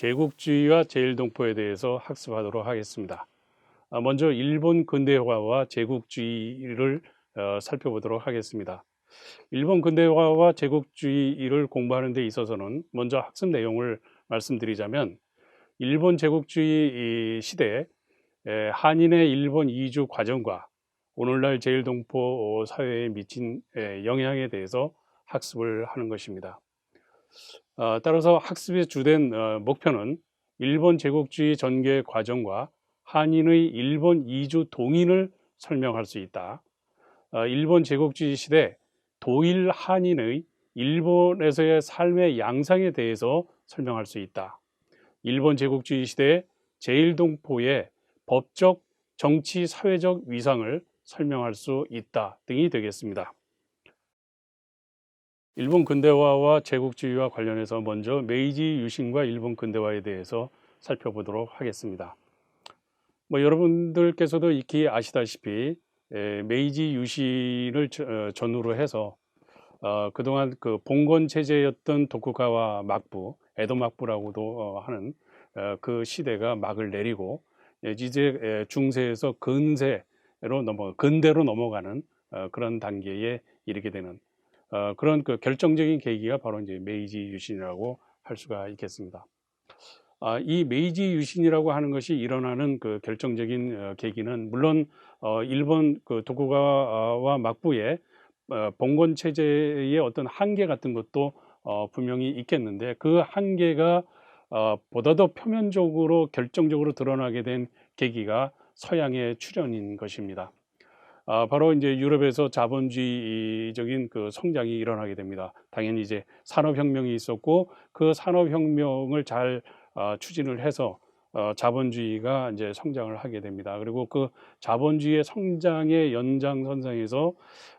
제국주의와 제일동포에 대해서 학습하도록 하겠습니다. 아, 먼저 일본 근대화와 제국주의를 어, 살펴보도록 하겠습니다. 일본 근대화와 제국주의를 공부하는 데 있어서는 먼저 학습 내용을 말씀드리자면 일본 제국주의 시대 한인의 일본 이주 과정과 오늘날 제일동포 사회에 미친 영향에 대해서 학습을 하는 것입니다. 어, 따라서 학습의 주된 어, 목표는 일본 제국주의 전개 과정과 한인의 일본 이주 동인을 설명할 수 있다. 어, 일본 제국주의 시대 도일 한인의 일본에서의 삶의 양상에 대해서 설명할 수 있다. 일본 제국주의 시대 제일동포의 법적, 정치, 사회적 위상을 설명할 수 있다 등이 되겠습니다. 일본 근대화와 제국주의와 관련해서 먼저 메이지 유신과 일본 근대화에 대해서 살펴보도록 하겠습니다. 뭐 여러분들께서도 익히 아시다시피 메이지 유신을 어, 전후로 해서 어, 그동안 그 봉건 체제였던 도쿠가와 막부, 에도 막부라고도 어, 하는 어, 그 시대가 막을 내리고 이제 중세에서 근세로 넘어 근대로 넘어가는 어, 그런 단계에 이르게 되는 어, 그런 그 결정적인 계기가 바로 이제 메이지 유신이라고 할 수가 있겠습니다. 아, 이 메이지 유신이라고 하는 것이 일어나는 그 결정적인 어, 계기는 물론 어, 일본 그 도쿠가와 막부의 어, 봉건 체제의 어떤 한계 같은 것도 어, 분명히 있겠는데 그 한계가 어, 보다 더 표면적으로 결정적으로 드러나게 된 계기가 서양의 출현인 것입니다. 아, 바로 이제 유럽에서 자본주의적인 그 성장이 일어나게 됩니다. 당연히 이제 산업혁명이 있었고 그 산업혁명을 잘 어, 추진을 해서 어, 자본주의가 이제 성장을 하게 됩니다. 그리고 그 자본주의의 성장의 연장선상에서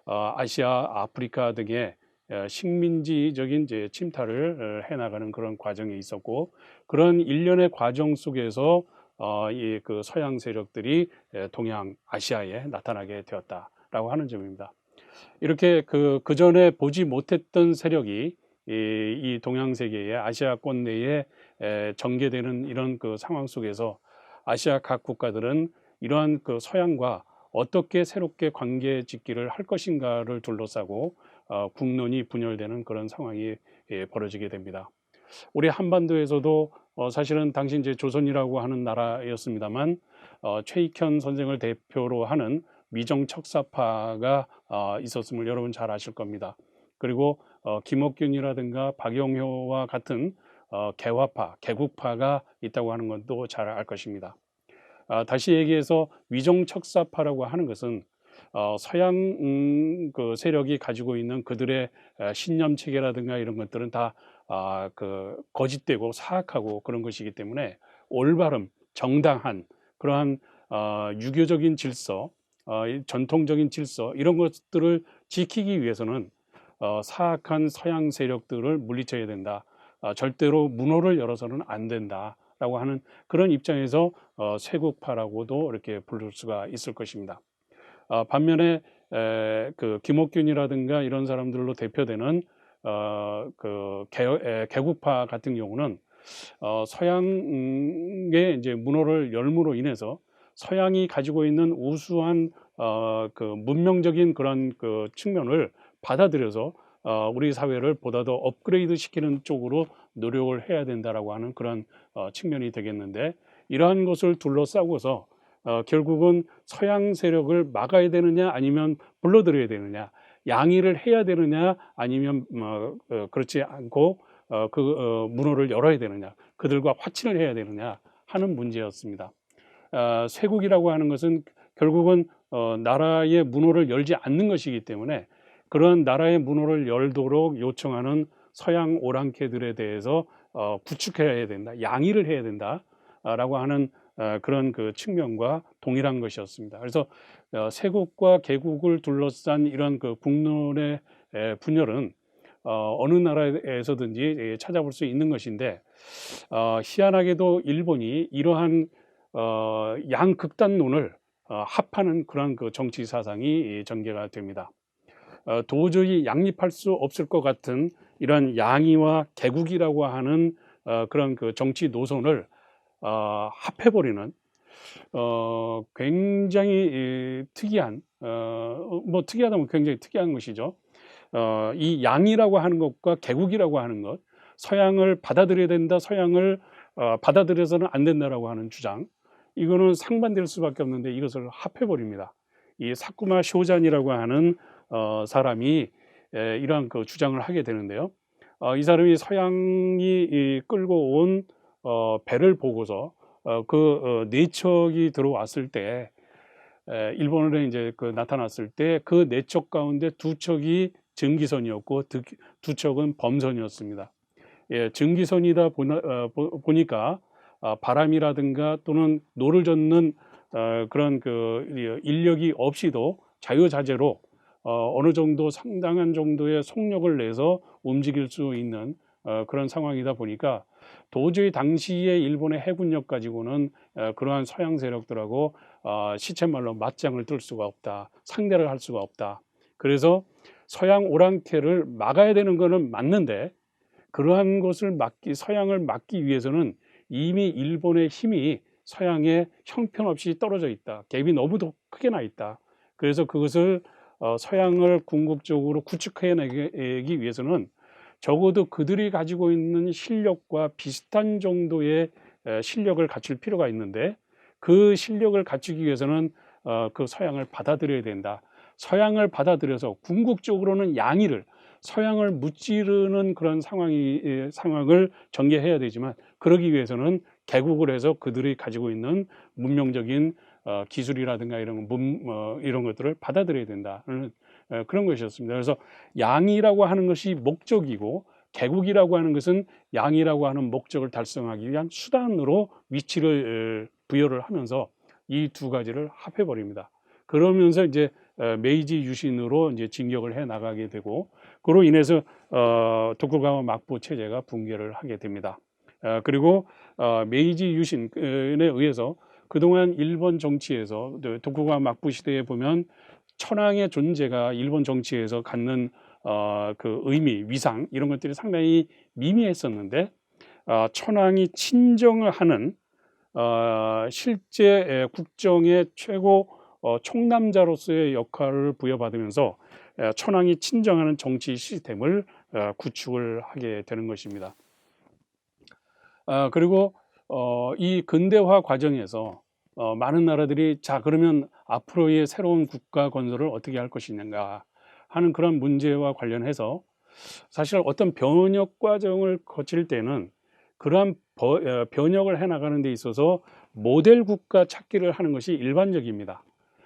어, 아시아, 아프리카 등의 어, 식민지적인 이제 침탈을 어, 해나가는 그런 과정이 있었고 그런 일련의 과정 속에서 어, 이 그 서양 세력들이 동양 아시아에 나타나게 되었다라고 하는 점입니다. 이렇게 그, 그 전에 보지 못했던 세력이 이, 이 동양 세계의 아시아권 내에 에, 전개되는 이런 그 상황 속에서 아시아 각 국가들은 이러한 그 서양과 어떻게 새롭게 관계 짓기를 할 것인가를 둘러싸고 어, 국론이 분열되는 그런 상황이 예, 벌어지게 됩니다. 우리 한반도에서도 어, 사실은 당시 이제 조선이라고 하는 나라였습니다만 어, 최익현 선생을 대표로 하는 미정 척사파가 어, 있었음을 여러분 잘 아실 겁니다. 그리고 어, 김옥균이라든가 박영효와 같은 어, 개화파, 개국파가 있다고 하는 것도 잘 알 것입니다. 아, 다시 얘기해서 위정 척사파라고 하는 것은 어, 서양 음, 그 세력이 가지고 있는 그들의 신념 체계라든가 이런 것들은 다 아, 그 거짓되고 사악하고 그런 것이기 때문에 올바름, 정당한 그러한 어, 유교적인 질서, 어, 전통적인 질서 이런 것들을 지키기 위해서는 어, 사악한 서양 세력들을 물리쳐야 된다. 어, 절대로 문호를 열어서는 안 된다라고 하는 그런 입장에서 어, 쇄국파라고도 이렇게 부를 수가 있을 것입니다. 어, 반면에 에, 그 김옥균이라든가 이런 사람들로 대표되는 어, 그 개, 에, 개국파 같은 경우는 어, 서양의 이제 문호를 열무로 인해서 서양이 가지고 있는 우수한 어, 그 문명적인 그런 그 측면을 받아들여서 어, 우리 사회를 보다 더 업그레이드 시키는 쪽으로 노력을 해야 된다라고 하는 그런 어, 측면이 되겠는데 이러한 것을 둘러싸고서 어, 결국은 서양 세력을 막아야 되느냐 아니면 불러들여야 되느냐 양의를 해야 되느냐 아니면 뭐 어, 그렇지 않고 어, 그 어, 문호를 열어야 되느냐 그들과 화친을 해야 되느냐 하는 문제였습니다. 어, 쇄국이라고 하는 것은 결국은 어, 나라의 문호를 열지 않는 것이기 때문에 그런 나라의 문호를 열도록 요청하는 서양 오랑캐들에 대해서 어, 구축해야 된다, 양의를 해야 된다라고 하는 어, 그런 그 측면과 동일한 것이었습니다. 그래서 어, 세국과 개국을 둘러싼 이런 그 국론의 분열은 어, 어느 나라에서든지 예, 찾아볼 수 있는 것인데 희한하게도 일본이 이러한 양극단론을 합하는 그런 그 정치 사상이 전개가 됩니다. 도저히 양립할 수 없을 것 같은 이런 양의와 개국이라고 하는 어, 그런 그 정치 노선을 어, 합해버리는 어, 굉장히 이, 특이한 어, 뭐 특이하다면 굉장히 특이한 것이죠. 어, 이 양이라고 하는 것과 개국이라고 하는 것, 서양을 받아들여야 된다, 서양을 어, 받아들여서는 안 된다라고 하는 주장, 이거는 상반될 수밖에 없는데 이것을 합해버립니다. 이 사쿠마 쇼잔이라고 하는 어, 사람이 에, 이러한 그 주장을 하게 되는데요. 어, 이 사람이 서양이 이, 끌고 온 어, 배를 보고서 어, 그 어, 내척이 들어왔을 때 에, 일본에 이제 그 나타났을 때 그 내척 가운데 두 척이 증기선이었고 두, 두 척은 범선이었습니다. 예, 증기선이다 보나, 어, 보, 보니까 어, 바람이라든가 또는 노를 젓는 어, 그런 그 인력이 없이도 자유자재로 어, 어느 정도 상당한 정도의 속력을 내서 움직일 수 있는 어, 그런 상황이다 보니까 도저히 당시의 일본의 해군력 가지고는 어, 그러한 서양 세력들하고 어, 시쳇말로 맞짱을 뜰 수가 없다. 상대를 할 수가 없다. 그래서 서양 오랑캐를 막아야 되는 것은 맞는데 그러한 것을 막기 서양을 막기 위해서는 이미 일본의 힘이 서양에 형편없이 떨어져 있다. 갭이 너무 더 크게 나 있다. 그래서 그것을 어, 서양을 궁극적으로 구축해내기 위해서는 적어도 그들이 가지고 있는 실력과 비슷한 정도의 에, 실력을 갖출 필요가 있는데 그 실력을 갖추기 위해서는 어, 그 서양을 받아들여야 된다. 서양을 받아들여서 궁극적으로는 양의를 서양을 무찌르는 그런 상황이 에, 상황을 전개해야 되지만 그러기 위해서는 개국을 해서 그들이 가지고 있는 문명적인 어, 기술이라든가 이런 문, 어, 이런 것들을 받아들여야 된다는 어, 그런 것이었습니다. 그래서 양이라고 하는 것이 목적이고 개국이라고 하는 것은 양이라고 하는 목적을 달성하기 위한 수단으로 위치를 어, 부여를 하면서 이 두 가지를 합해 버립니다. 그러면서 이제 어, 메이지 유신으로 이제 진격을 해 나가게 되고 그로 인해서 어, 도쿠가와 막부 체제가 붕괴를 하게 됩니다. 어, 그리고 어, 메이지 유신에 의해서 그동안 일본 정치에서 도쿠가와 막부 시대에 보면 천황의 존재가 일본 정치에서 갖는 어, 그 의미, 위상 이런 것들이 상당히 미미했었는데 어, 천황이 친정을 하는 어, 실제 국정의 최고 어, 총남자로서의 역할을 부여받으면서 에, 천황이 친정하는 정치 시스템을 어, 구축을 하게 되는 것입니다. 아, 그리고 어, 이 근대화 과정에서 어, 많은 나라들이 자 그러면 앞으로의 새로운 국가 건설을 어떻게 할 것이냐가 하는 그런 문제와 관련해서 사실 어떤 변혁 과정을 거칠 때는 그러한 버, 어, 변혁을 해 나가는 데 있어서 모델 국가 찾기를 하는 것이 일반적입니다.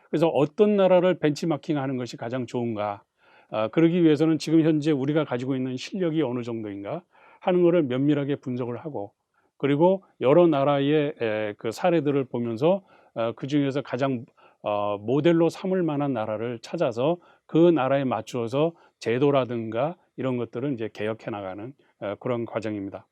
그래서 어떤 나라를 벤치마킹하는 것이 가장 좋은가? 아, 그러기 위해서는 지금 현재 우리가 가지고 있는 실력이 어느 정도인가 하는 것을 면밀하게 분석을 하고 그리고 여러 나라의 에, 그 사례들을 보면서 어, 그 중에서 가장 어, 모델로 삼을 만한 나라를 찾아서 그 나라에 맞추어서 제도라든가 이런 것들을 이제 개혁해 나가는 어, 그런 과정입니다.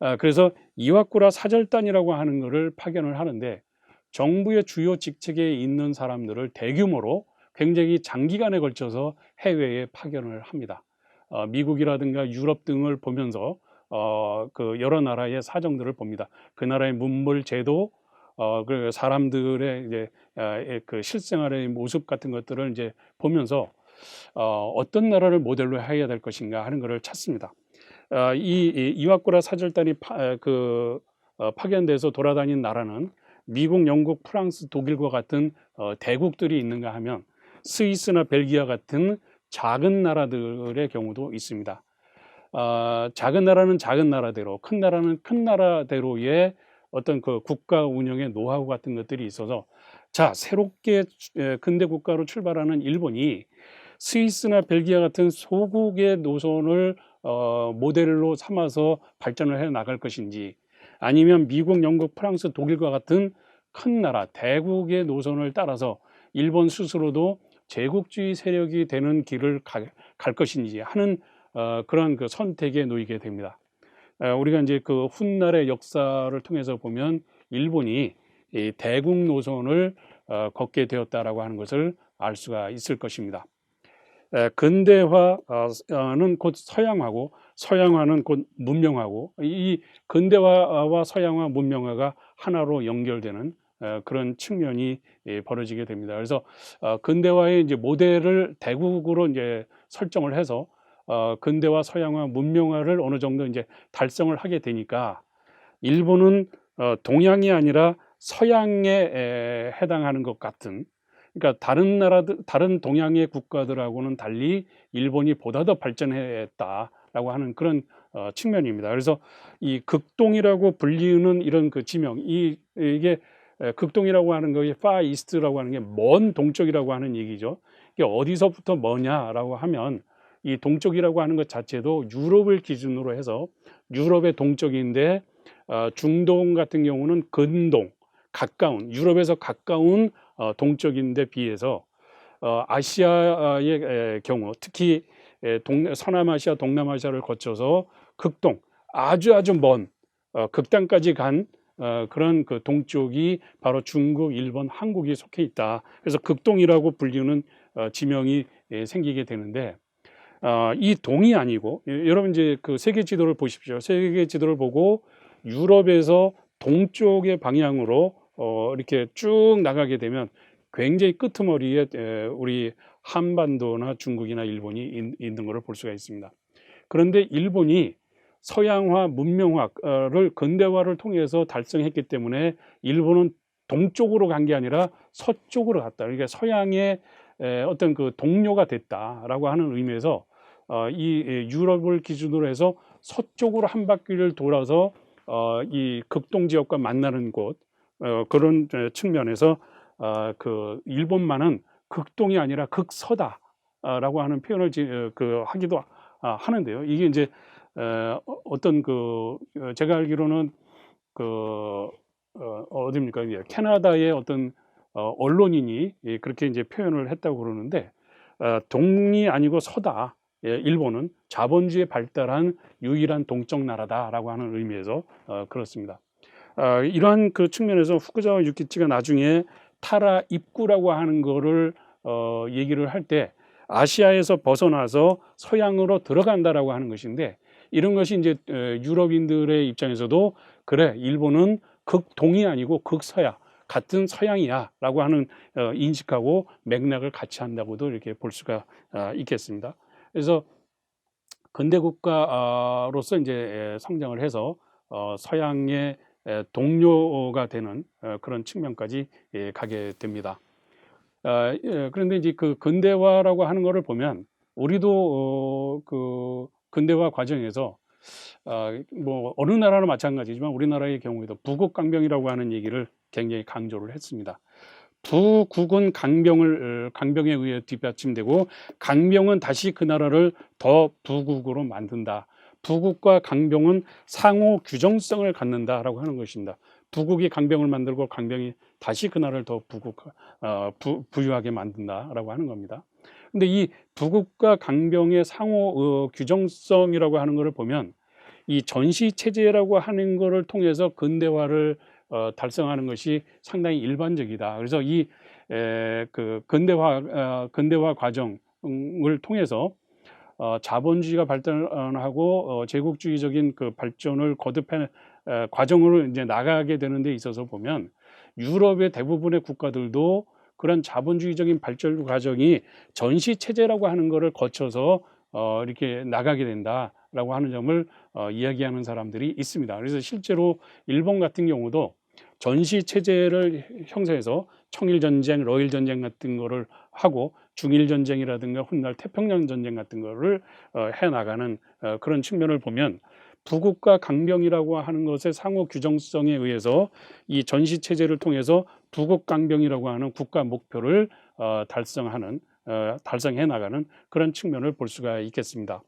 아, 그래서 이와쿠라 사절단이라고 하는 것을 파견을 하는데 정부의 주요 직책에 있는 사람들을 대규모로 굉장히 장기간에 걸쳐서 해외에 파견을 합니다. 어, 미국이라든가 유럽 등을 보면서 어, 그 여러 나라의 사정들을 봅니다. 그 나라의 문물 제도, 어, 그 사람들의 이제 어, 그 실생활의 모습 같은 것들을 이제 보면서 어, 어떤 나라를 모델로 해야 될 것인가 하는 것을 찾습니다. 어, 이, 이 이와쿠라 사절단이 파, 그 어, 파견돼서 돌아다닌 나라는 미국, 영국, 프랑스, 독일과 같은 어, 대국들이 있는가 하면 스위스나 벨기에 같은 작은 나라들의 경우도 있습니다. 어, 작은 나라는 작은 나라대로, 큰 나라는 큰 나라대로의 어떤 그 국가 운영의 노하우 같은 것들이 있어서 자 새롭게 근대 국가로 출발하는 일본이 스위스나 벨기에 같은 소국의 노선을 어, 모델로 삼아서 발전을 해 나갈 것인지 아니면 미국, 영국, 프랑스, 독일과 같은 큰 나라 대국의 노선을 따라서 일본 스스로도 제국주의 세력이 되는 길을 가, 갈 것인지 하는 어, 그런 그 선택에 놓이게 됩니다. 어, 우리가 이제 그 훗날의 역사를 통해서 보면 일본이 이 대국 노선을 어, 걷게 되었다라고 하는 것을 알 수가 있을 것입니다. 에, 근대화는 곧 서양화고 서양화는 곧 문명화고 이 근대화와 서양화 문명화가 하나로 연결되는 어, 그런 측면이 예, 벌어지게 됩니다. 그래서 어, 근대화의 이제 모델을 대국으로 이제 설정을 해서 어, 근대화 서양화 문명화를 어느 정도 이제 달성을 하게 되니까 일본은 어, 동양이 아니라 서양에 에, 해당하는 것 같은 그러니까 다른 나라들 다른 동양의 국가들하고는 달리 일본이 보다 더 발전했다라고 하는 그런 어, 측면입니다. 그래서 이 극동이라고 불리는 이런 그 지명 이 이게 에, 극동이라고 하는 far east라고 하는 게 먼 동쪽이라고 하는 얘기죠. 이게 어디서부터 뭐냐라고 하면 이 동쪽이라고 하는 것 자체도 유럽을 기준으로 해서 유럽의 동쪽인데 어, 중동 같은 경우는 근동 가까운 유럽에서 가까운 어, 동쪽인데 비해서 어, 아시아의 에, 경우 특히 서남아시아 동남아시아를 거쳐서 극동 아주 아주 먼 어, 극단까지 간 어, 그런 그 동쪽이 바로 중국, 일본, 한국이 속해 있다. 그래서 극동이라고 불리는 어, 지명이 예, 생기게 되는데 어, 이 동이 아니고 예, 여러분 이제 그 세계 지도를 보십시오. 세계 지도를 보고 유럽에서 동쪽의 방향으로 어, 이렇게 쭉 나가게 되면 굉장히 끄트머리에 에, 우리 한반도나 중국이나 일본이 있, 있는 것을 볼 수가 있습니다. 그런데 일본이 서양화, 문명화를 근대화를 통해서 달성했기 때문에 일본은 동쪽으로 간 게 아니라 서쪽으로 갔다. 그러니까 서양의 에, 어떤 그 동료가 됐다라고 하는 의미에서 어, 이 에, 유럽을 기준으로 해서 서쪽으로 한 바퀴를 돌아서 어, 이 극동 지역과 만나는 곳 어, 그런 에, 측면에서 어, 그 일본만은 극동이 아니라 극서다라고 하는 표현을 지, 어, 그 하기도 아, 하는데요. 이게 이제 에, 어, 어떤 그 어, 제가 알기로는 그 어? 이게 캐나다의 어떤 어, 언론인이 예, 그렇게 이제 표현을 했다고 그러는데 어, 동이 아니고 서다. 예, 일본은 자본주의 발달한 유일한 동쪽 나라다라고 하는 의미에서 어, 그렇습니다. 어, 이러한 그 측면에서 후쿠자와 유키치가 나중에 타라 입구라고 하는 거를 어, 얘기를 할 때 아시아에서 벗어나서 서양으로 들어간다라고 하는 것인데 이런 것이 이제 어, 유럽인들의 입장에서도 그래 일본은 극동이 아니고 극서야 같은 서양이야라고 하는 어, 인식하고 맥락을 같이 한다고도 이렇게 볼 수가 어, 있겠습니다. 그래서 근대 국가로서 이제 에, 성장을 해서 어, 서양의 에, 동료가 되는 어, 그런 측면까지 예, 가게 됩니다. 아, 예, 그런데 이제 그 근대화라고 하는 것을 보면 우리도 어, 그 근대화 과정에서 아, 뭐 어느 나라나 마찬가지지만 우리나라의 경우에도 부국강병이라고 하는 얘기를 굉장히 강조를 했습니다. 부국은 강병을 어, 강병에 의해 뒷받침되고 강병은 다시 그 나라를 더 부국으로 만든다. 부국과 강병은 상호 규정성을 갖는다라고 하는 것입니다. 부국이 강병을 만들고 강병이 다시 그 나라를 더 부국 어, 부, 부유하게 만든다라고 하는 겁니다. 근데 이 부국과 강병의 상호 어, 규정성이라고 하는 것을 보면 이 전시 체제라고 하는 것을 통해서 근대화를 어, 달성하는 것이 상당히 일반적이다. 그래서 이 그 근대화 어, 근대화 과정을 통해서 어, 자본주의가 발전하고 어, 제국주의적인 그 발전을 거듭해 에, 과정으로 이제 나가게 되는 데 있어서 보면 유럽의 대부분의 국가들도 그런 자본주의적인 발전 과정이 전시 체제라고 하는 것을 거쳐서 어, 이렇게 나가게 된다라고 하는 점을 어, 이야기하는 사람들이 있습니다. 그래서 실제로 일본 같은 경우도 전시 체제를 형성해서 청일 전쟁, 러일 전쟁 같은 거를 하고 중일 전쟁이라든가 훗날 태평양 전쟁 같은 거를 어, 해 나가는 어, 그런 측면을 보면 부국과 강병이라고 하는 것의 상호 규정성에 의해서 이 전시 체제를 통해서 부국 강병이라고 하는 국가 목표를 어, 달성하는 어, 달성해 나가는 그런 측면을 볼 수가 있겠습니다.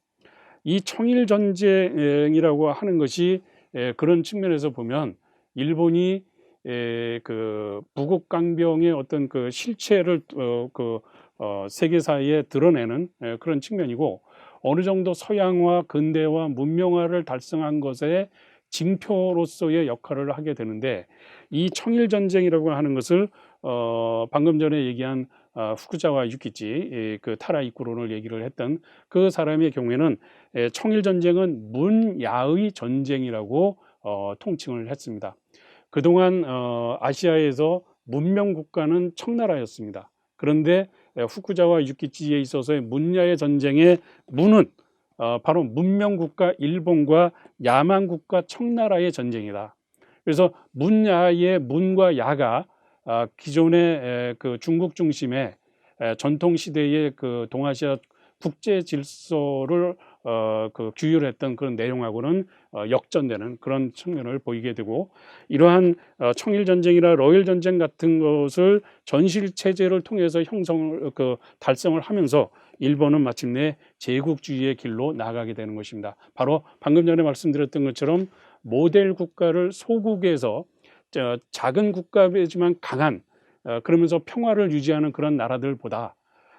이 청일 전쟁이라고 하는 것이 에, 그런 측면에서 보면 일본이 에, 그 부국 강병의 어떤 그 실체를 어, 그 어, 세계사에 드러내는 에, 그런 측면이고 어느 정도 서양화, 근대화, 문명화를 달성한 것에 징표로서의 역할을 하게 되는데 이 청일 전쟁이라고 하는 것을 어, 방금 전에 얘기한 어, 후쿠자와 유키치 예, 그 타라 이쿠론을 얘기를 했던 그 사람의 경우에는 예, 청일 전쟁은 문야의 전쟁이라고 어, 통칭을 했습니다. 그동안 어, 아시아에서 문명 국가는 청나라였습니다. 그런데 예, 후쿠자와 유키치에 있어서의 문야의 전쟁의 문은 어, 바로 문명 국가 일본과 야만 국가 청나라의 전쟁이다. 그래서 문야의 문과 야가 아, 기존의 에, 그 중국 중심의 에, 전통 시대의 그 동아시아 국제 질서를 어, 그 규율했던 그런 내용하고는 어, 역전되는 그런 측면을 보이게 되고 이러한 어, 청일 전쟁이나 러일 전쟁 같은 것을 전실 체제를 통해서 형성을 그 달성을 하면서 일본은 마침내 제국주의의 길로 나가게 되는 것입니다. 바로 방금 전에 말씀드렸던 것처럼 모델 국가를 소국에서 저 작은 국가이지만 강한 어, 그러면서 평화를 유지하는 그런 나라들보다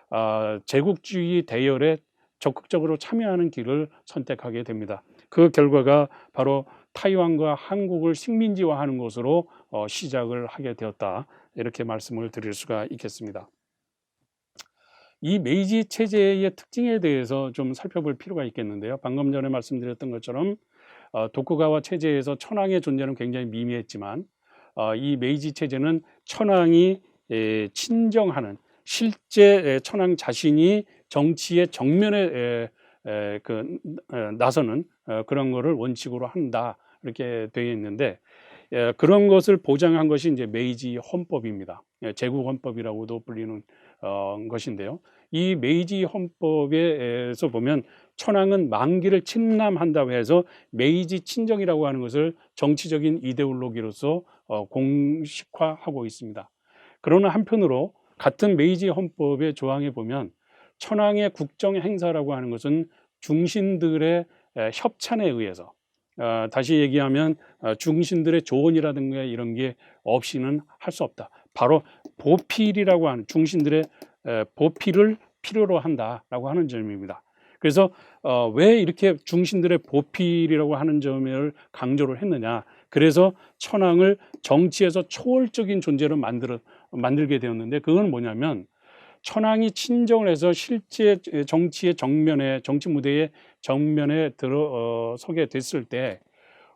어, 제국주의 대열에 적극적으로 참여하는 길을 선택하게 됩니다. 그 결과가 바로 타이완과 한국을 식민지화하는 것으로 어, 시작을 하게 되었다. 이렇게 말씀을 드릴 수가 있겠습니다. 이 메이지 체제의 특징에 대해서 좀 살펴볼 필요가 있겠는데요. 방금 전에 말씀드렸던 것처럼 어, 도쿠가와 체제에서 천황의 존재는 굉장히 미미했지만 어, 이 메이지 체제는 천황이 에, 친정하는 실제 천황 자신이 정치의 정면에 에, 에, 그 에, 나서는 어, 그런 것을 원칙으로 한다 이렇게 되어 있는데 에, 그런 것을 보장한 것이 이제 메이지 헌법입니다. 예, 제국 헌법이라고도 불리는 어, 것인데요. 이 메이지 헌법에서 보면 천황은 만기를 침남한다고 해서 메이지 친정이라고 하는 것을 정치적인 이데올로기로서 어, 공식화하고 있습니다. 그러나 한편으로 같은 메이지 헌법의 조항에 보면 천황의 국정 행사라고 하는 것은 중신들의 에, 협찬에 의해서 어, 다시 얘기하면 어, 중신들의 조언이라든가 이런 게 없이는 할 수 없다. 바로 보필이라고 하는 중신들의 에, 보필을 필요로 한다라고 하는 점입니다. 그래서 어, 왜 이렇게 중신들의 보필이라고 하는 점을 강조를 했느냐? 그래서 천황을 정치에서 초월적인 존재로 만들어 만들게 되었는데 그건 뭐냐면 천황이 친정을 해서 실제 정치의 정면에 정치 무대의 정면에 들어 어, 서게 됐을 때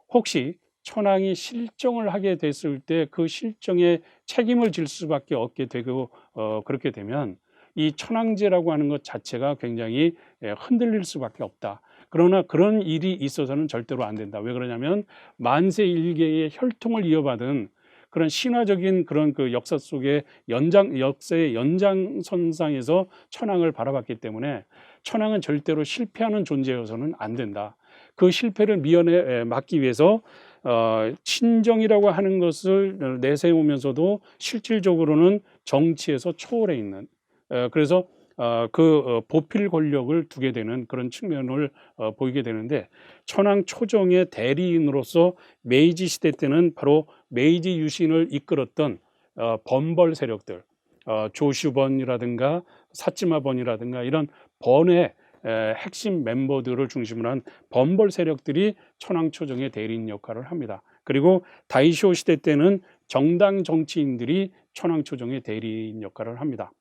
혹시 천황이 실정을 하게 됐을 때 그 실정에 책임을 질 수밖에 없게 되고 어, 그렇게 되면 이 천황제라고 하는 것 자체가 굉장히 예, 흔들릴 수밖에 없다. 그러나 그런 일이 있어서는 절대로 안 된다. 왜 그러냐면 만세 일개의 혈통을 이어받은 그런 신화적인 그런 그 역사 속에 연장 역사의 연장선상에서 천황을 바라봤기 때문에 천황은 절대로 실패하는 존재여서는 안 된다. 그 실패를 미연에 막기 위해서 어, 친정이라고 하는 것을 내세우면서도 실질적으로는 정치에서 초월해 있는 어, 그래서 어, 그 어, 보필 권력을 두게 되는 그런 측면을 어, 보이게 되는데 천황 초정의 대리인으로서 메이지 시대 때는 바로 메이지 유신을 이끌었던 어, 번벌 세력들 어, 조슈번이라든가 사치마번이라든가 이런 번의 에, 핵심 멤버들을 중심으로 한 번벌 세력들이 천황 초정의 대리인 역할을 합니다. 그리고 다이쇼 시대 때는 정당 정치인들이 천황 초정의 대리인 역할을 합니다.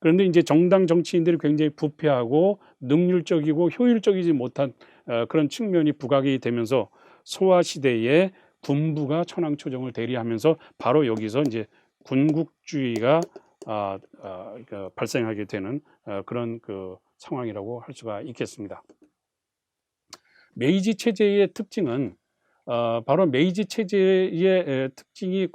그런데 이제 정당 정치인들이 굉장히 부패하고 능률적이고 효율적이지 못한 어, 그런 측면이 부각이 되면서 소화 시대에 군부가 천황 초정을 대리하면서 바로 여기서 이제 군국주의가 아, 아, 그 발생하게 되는 어, 그런 그 상황이라고 할 수가 있겠습니다. 메이지 체제의 특징은 어, 바로 메이지 체제의 에, 특징이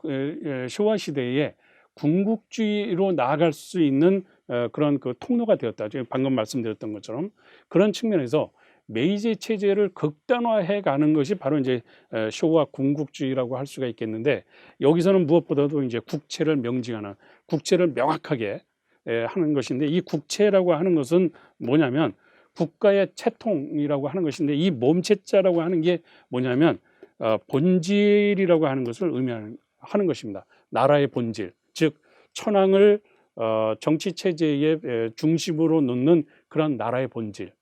쇼와 시대에 군국주의로 나아갈 수 있는 어, 그런 그 통로가 되었다. 지금 방금 말씀드렸던 것처럼 그런 측면에서 메이지 체제를 극단화해 가는 것이 바로 이제 어, 쇼와 군국주의라고 할 수가 있겠는데 여기서는 무엇보다도 이제 국채를 명징하는 국채를 명확하게 에, 하는 것인데 이 국채라고 하는 것은 뭐냐면 국가의 채통이라고 하는 것인데 이 몸체자라고 하는 게 뭐냐면 어, 본질이라고 하는 것을 의미하는 하는 것입니다. 나라의 본질, 즉 천황을 어, 정치 체제의 중심으로 놓는 그런 나라의 본질,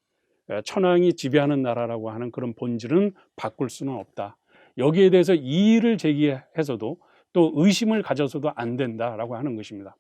천황이 지배하는 나라라고 하는 그런 본질은 바꿀 수는 없다. 여기에 대해서 이의를 제기해서도 또 의심을 가져서도 안 된다라고 하는 것입니다.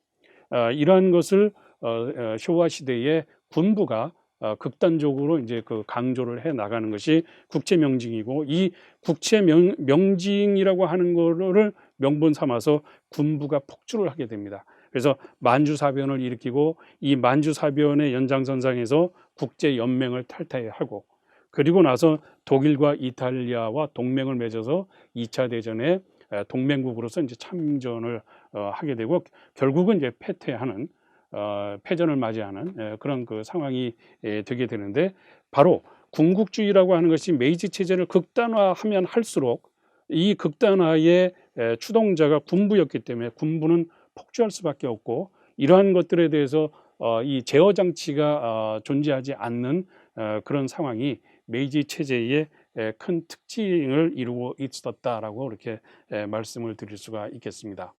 어, 이러한 것을 어, 어, 쇼와 시대의 군부가 어, 극단적으로 이제 그 강조를 해 나가는 것이 국채 명징이고 이 국채 명, 명징이라고 하는 거를 명분 삼아서 군부가 폭주를 하게 됩니다. 그래서 만주사변을 일으키고 이 만주사변의 연장선상에서 국제 연맹을 탈퇴하고 그리고 나서 독일과 이탈리아와 동맹을 맺어서 2차 대전에 에, 동맹국으로서 이제 참전을 어, 하게 되고 결국은 이제 패퇴하는 어, 패전을 맞이하는 에, 그런 그 상황이 에, 되게 되는데 바로 군국주의라고 하는 것이 메이지 체제를 극단화하면 할수록 이 극단화의 에, 추동자가 군부였기 때문에 군부는 폭주할 수밖에 없고 이러한 것들에 대해서 어, 이 제어 장치가 어, 존재하지 않는 어, 그런 상황이 메이지 체제의 에, 큰 특징을 이루고 있었다라고 이렇게 에, 말씀을 드릴 수가 있겠습니다.